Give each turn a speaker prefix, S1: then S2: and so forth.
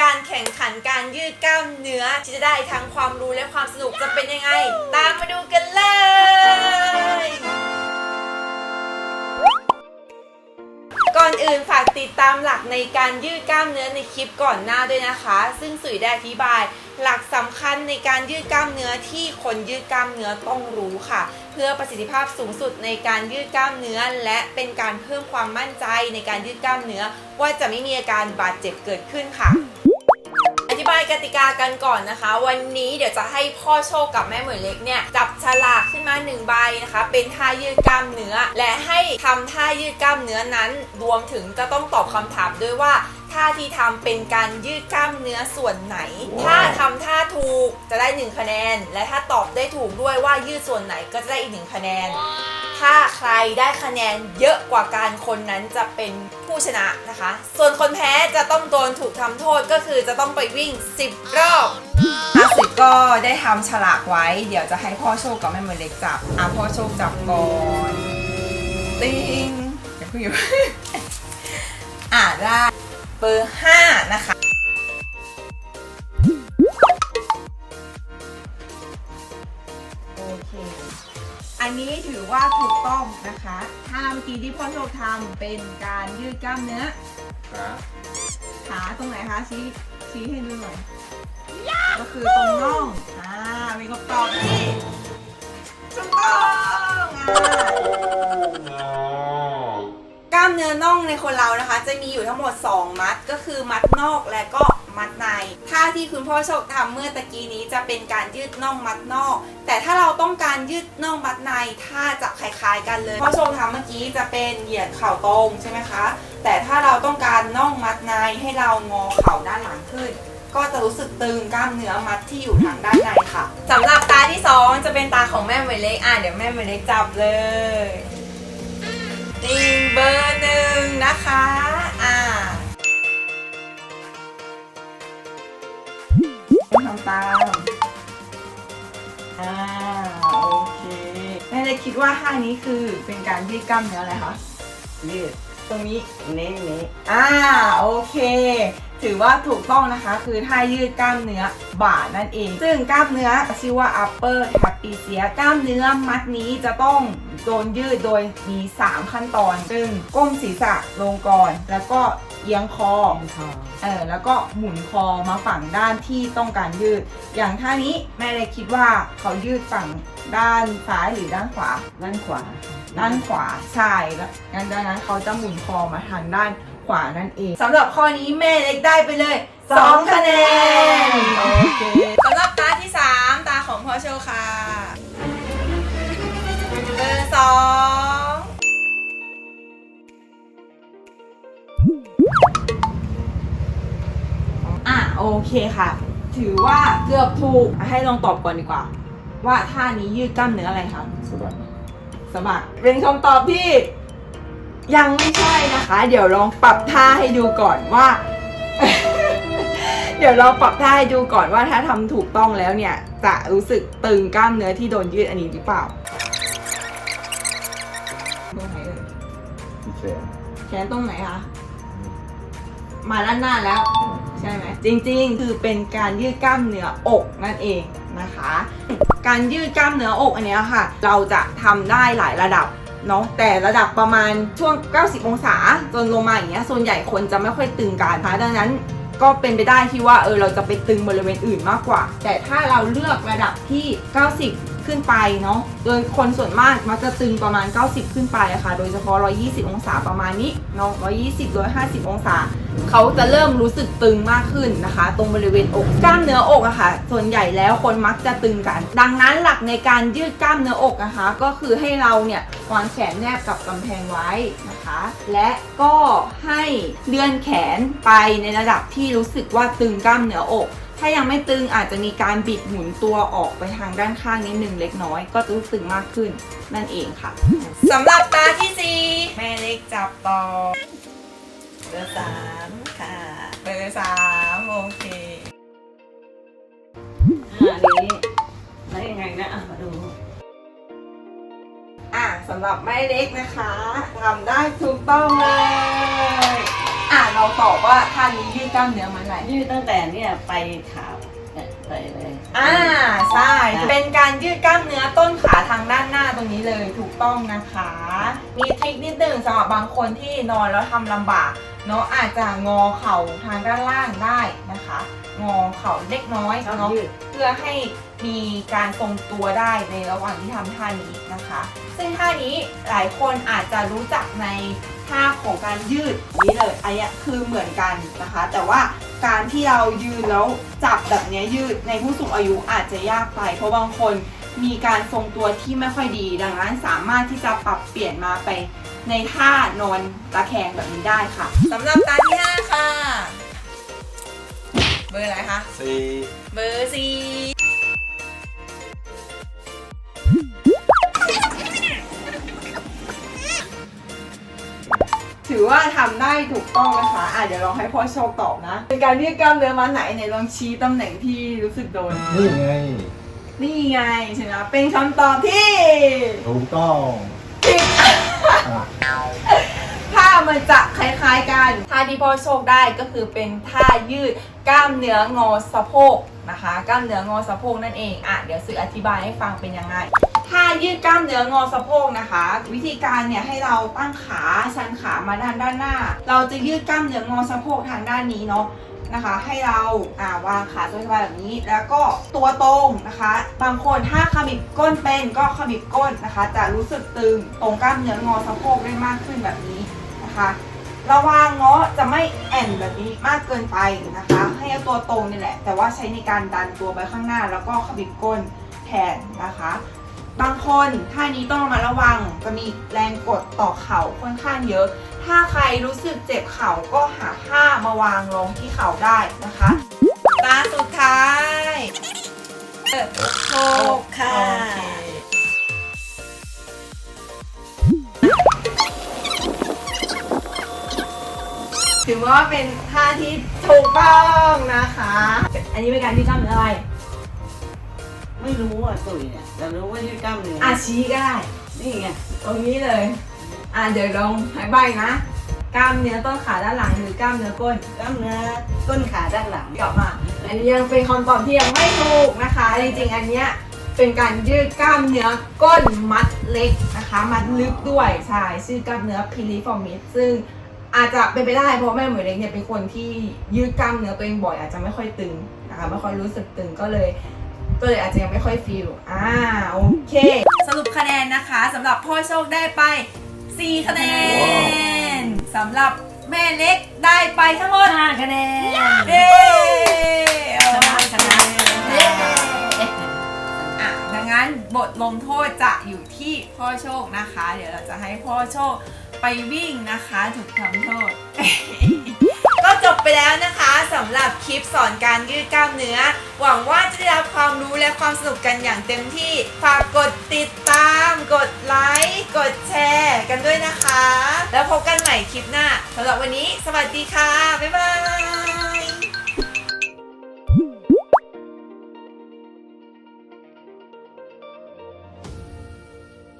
S1: การแข่งขันการยืดกล้ามเนื้อที่จะได้ทั้งความรู้และความสนุกจะเป็นยังไง ตามมาดูกันเลย ก่อนอื่นฝากติดตามหลักในการยืดกล้ามเนื้อในคลิปก่อนหน้าด้วยนะคะ ซึ่งสุยได้อธิบาย หลักสำคัญในการยืดกล้ามเนื้อที่คนยืดกล้ามเนื้อต้องรู้ค่ะ เพื่อประสิทธิภาพสูงสุดในการยืดกล้ามเนื้อ และเป็นการเพิ่มความมั่นใจในการยืดกล้ามเนื้อ ว่าจะไม่มีอาการบาดเจ็บเกิดขึ้นค่ะ ธิบายกติกากันก่อนนะคะ วันนี้เดี๋ยวจะให้พ่อโชคกับแม่เหมยเล็กเนี่ยจับฉลากขึ้นมาหนึ่งใบนะคะ เป็นท่ายืดกล้ามเนื้อ และให้ทำท่ายืดกล้ามเนื้อนั้น รวมถึงจะต้องตอบคำถามด้วยว่าท่าที่ทำเป็นการยืดกล้ามเนื้อส่วนไหน ถ้าทำท่าถูกจะได้หนึ่งคะแนน และถ้าตอบได้ถูกด้วยว่ายืดส่วนไหนก็จะได้อีกหนึ่งคะแนน ถ้าใครได้คะแนนเยอะกว่าการคนนั้นจะเป็นผู้ชนะนะคะ ส่วนคนแพ้จะต้องโดนถูกทำโทษก็คือจะต้องไปวิ่ง 10 รอบอาสิก็ได้ทำฉลากไว้ เดี๋ยวจะให้พ่อโชคกับแม่เหมือนเล็กจับอะพ่อโชคจับก่อนติงอย่าเพิ่งอยู่อะได้เบอร์ห้านะคะโอเค อันนี้ถือว่าถูกต้องนะคะท่าเมื่อกี้ที่พ่อโชคทำเป็นการยืดกล้ามเนื้อ
S2: ครับ
S1: ขาตรงไหนคะชี้ชี้ให้ดูหน่อย ก็คือตรงน่อง อ่าเป็นคำตอบที่ถูกต้องอ่า กล้ามเนื้อน่องในคนเรานะคะ จะมีอยู่ทั้งหมด 2 มัดก็คือมัดนอกและก็ มัดใน ท่าที่คุณพ่อโชคทำเมื่อตะกี้นี้จะเป็นการยืดน่องมัดนอก แต่ถ้าเราต้องการยืดน่องมัดในท่าจะคล้ายๆ กันเลย พ่อโชคทำเมื่อกี้จะเป็นเหยียดเข่าตรงใช่ไหมคะ แต่ถ้าเราต้องการน่องมัดในให้เรางอเข่าด้านหลังขึ้น ก็จะรู้สึกตึงกล้ามเนื้อมัดที่อยู่ทางด้านในค่ะสำหรับตาที่สองจะเป็นตาของแม่เหมเล็กอะเดี๋ยวแม่เหมเล็กจับเลย เล็กคิดว่าท่านี้คือเป็นการยืดกล้ามเนื้ออะไรคะ
S2: ยืด
S1: ตรงนี้
S2: นี้นี้
S1: อ่า โอเค ถือว่าถูกต้องนะคะ คือท่ายืดกล้ามเนื้อบ่านั่นเอง ซึ่งกล้ามเนื้อชื่อว่า upper trapezius กล้ามเนื้อมัดนี้จะต้องโดนยืดโดยมี 3 ขั้นตอน ซึ่งก้มศีรษะลงก่อน แล้วก็เอียงคอ
S2: คอ
S1: เออแล้วก็หมุนคอมาฝั่งด้านที่ต้องการยืด อย่างท่านี้แม่เลยคิดว่าเขายืดฝั่งด้านซ้ายหรือด้านขวา
S2: ด้านขวา
S1: ด้านขวาใช่แล้วงั้นดังนั้นเขาจะหมุนคอมาทางด้าน ขวานั่นเองสำหรับข้อนี้แม่เล็กได้ไปเลย2คะแนนโอเคสำหรับตาที่3ตาของพ่อโชคค่ะเบอร์สองอะโอเคค่ะ ถือว่าเกือบถูกให้ลองตอบก่อนดีกว่า ว่าท่านี้ยืดกล้ามเนื้ออะไรคะ
S2: สบัด
S1: สมัครเป็นคำตอบที่ ยังไม่ใช่นะคะ เดี๋ยวลองปรับท่าให้ดูก่อนว่า เดี๋ยวเราปรับท่าให้ดูก่อนว่าถ้าทำถูกต้องแล้วเนี่ย จะรู้สึกตึงกล้ามเนื้อที่โดนยืดอันนี้หรือเปล่าตรงไหนเอ่ย
S2: ที่แขน
S1: แขนตรงไหนคะมาด้านหน้าแล้ว ใช่ไหมจริงๆ คือเป็นการยืดกล้ามเนื้ออกนั่นเองนะคะ การยืดกล้ามเนื้ออกอันเนี้ยค่ะ เราจะทำได้หลายระดับ เนาะแต่ระดับประมาณช่วง 90 องศาจนลงมาอย่างเงี้ยส่วนใหญ่คนจะไม่ค่อยตึงกันนะคะดังนั้นก็เป็นไปได้ที่ว่าเออเราจะไปตึงบริเวณอื่นมากกว่า แต่ถ้าเราเลือกระดับที่ 90 ขึ้นไปเนาะ โดยคนส่วนมากมักจะตึงประมาณ 90 ขึ้นไปอะค่ะ โดยเฉพาะ 120 องศาประมาณนี้เนาะ 120 150 องศา เขาจะเริ่มรู้สึกตึงมากขึ้นนะคะ ตรงบริเวณอก กล้ามเนื้ออกอะค่ะ ส่วนใหญ่แล้วคนมักจะตึงกัน ดังนั้นหลักในการยืดกล้ามเนื้ออกนะคะ ก็คือให้เราเนี่ยวางแขนแนบกับกำแพงไว้นะคะ และก็ให้เลื่อนแขนไปในระดับที่รู้สึกว่าตึงกล้ามเนื้ออก ถ้ายังไม่ตึงอาจจะมีการบิดหมุนตัวออกไปทางด้านข้างนิดนึงเล็กน้อย ก็จะรู้สึกมากขึ้นนั่นเองค่ะสำหรับตาที่สี่แม่เล็กจับต่อเบอร์สามค่ะเบอร์สามโอเค
S2: อ่านี้แล้วยังไงนะอะมาดู
S1: อะสำหรับแม่เล็กนะคะทำได้ถูกต้องเลย เราตอบว่าท่านี้ยืดกล้ามเนื้อมาไหน
S2: ยืดตั้งแต่เนี่ยไปขาเนี่ยไปเลย
S1: อ่าใช่เป็นการยืดกล้ามเนื้อต้นขาทางด้านหน้าตรงนี้เลยถูกต้องนะคะ มีทริคนิดหนึ่งสำหรับบางคนที่นอนแล้วทำลำบากเนาะอาจจะงอเข่าทางด้านล่างได้นะคะ งอเข่าเล็กน้อย
S2: ชอบ
S1: เนาะ
S2: ยืด
S1: เพื่อให้มีการทรงตัวได้ในระหว่างที่ทำท่านี้นะคะ ซึ่งท่านี้หลายคนอาจจะรู้จักใน ท่าของการยืดนี้เลยอันเนี้ยคือเหมือนกันนะคะ แต่ว่าการที่เรายืนแล้วจับแบบเนี้ยยืดในผู้สูงอายุอาจจะยากไป เพราะบางคนมีการทรงตัวที่ไม่ค่อยดี ดังนั้นสามารถที่จะปรับเปลี่ยนมาไปในท่านอนตะแคงแบบนี้ได้ค่ะสำหรับตาที่ห้าค่ะ เบอร์อะไรคะ
S3: สี่
S1: เบอร์สี่ ถือว่าทำได้ถูกต้องนะคะอะเดี๋ยวลองให้พ่อโชคตอบนะ เป็นการยืดกล้ามเนื้อมาไหนไหนลองชี้ตำแหน่งที่รู้สึกโดน
S3: นี่ไง
S1: นี่ไงใช่ไหมเป็นคำตอบที่
S3: ถูกต้อง
S1: ผิด
S3: อะ
S1: ท่ามันจะคล้ายๆกัน ท่าที่พ่อโชคได้ก็คือเป็นท่ายืดกล้ามเนื้องอสะโพกนะคะ กล้ามเนื้องอสะโพกนั่นเอง อะ เดี๋ยวสื่ออธิบายให้ฟังเป็นยังไง ท่ายืดกล้ามเนื้องอสะโพกนะคะ วิธีการเนี่ยให้เราตั้งขาชันขามาด้านด้านหน้า เราจะยืดกล้ามเนื้องอสะโพกทางด้านนี้เนาะนะคะ ให้เราอ่าวางขาสบายๆแบบนี้ แล้วก็ตัวตรงนะคะ บางคนถ้าขมิบก้นเป็นก็ขมิบก้นนะคะ จะรู้สึกตึงตรงกล้ามเนื้องอสะโพกได้มากขึ้นแบบนี้นะคะระวังเงาะจะไม่แอนแบบนี้มากเกินไปนะคะ ให้ตัวตรงนี่แหละ แต่ว่าใช้ในการดันตัวไปข้างหน้าแล้วก็ขมิบก้นแทนนะคะ บางคนท่านี้ต้องระมาระวังจะมีแรงกดต่อเข่าค่อนข้างเยอะ ถ้าใครรู้สึกเจ็บเข่าก็หาผ้ามาวางลงที่เข่าได้นะคะตาสุดท้ายโชคค่ะถือว่าเป็นท่าที่ถูกต้องนะคะ อันนี้เป็นการที่กล้ามเนื้ออะไร
S2: ไม่รู้อะตุ๋ยเนี่ยแต่รู้ว่ายืดกล้ามเนื้อ
S1: อาชี้ก็ได้
S2: นี่ไง
S1: ตรงนี้เลย อะเดี๋ยวลองให้ใบนะ กล้ามเนื้อต้นขาด้านหลังหรือกล้ามเนื้อก้น
S2: กล้ามเนื้อต้นขาด้านหลัง
S1: กลับมา อันนี้ยังเป็นคำตอบที่ยังไม่ถูกนะคะ จริงๆ อันเนี้ยเป็นการยืดกล้ามเนื้อก้นมัดเล็กนะคะ มัดลึกด้วยใช่ชื่อกล้ามเนื้อพิลิฟอร์มิสซึ่งอาจจะเป็นไปได้เพราะแม่หมวยเล็กเนี่ยเป็นคนที่ยืดกล้ามเนื้อตัวเองบ่อยอาจจะไม่ค่อยตึงนะคะไม่ค่อยรู้สึกตึงก็เลย ก็เลยอาจจะยังไม่ค่อยฟีลอ่าโอเค สรุปคะแนนนะคะสำหรับพ่อโชคได้ไป 4 คะแนนสำหรับแม่เล็กได้ไปทั้งหมด
S2: ห้าคะแนน
S1: เย้
S2: ชนะชนะ
S1: เย้อะดังนั้นบทลงโทษจะอยู่ที่พ่อโชคนะคะ เดี๋ยวเราจะให้พ่อโชคไปวิ่งนะคะ ถูกทำโทษก็ จบไปแล้วนะคะสำหรับคลิปสอนการยืดกล้ามเนื้อ หวังว่าจะได้รับความรู้และความสนุกกันอย่างเต็มที่ ฝากกดติดตาม กดไลค์ กดแชร์กันด้วยนะคะ แล้วพบกันใหม่คลิปหน้าสำหรับวันนี้ สวัสดีค่ะ บ๊ายบาย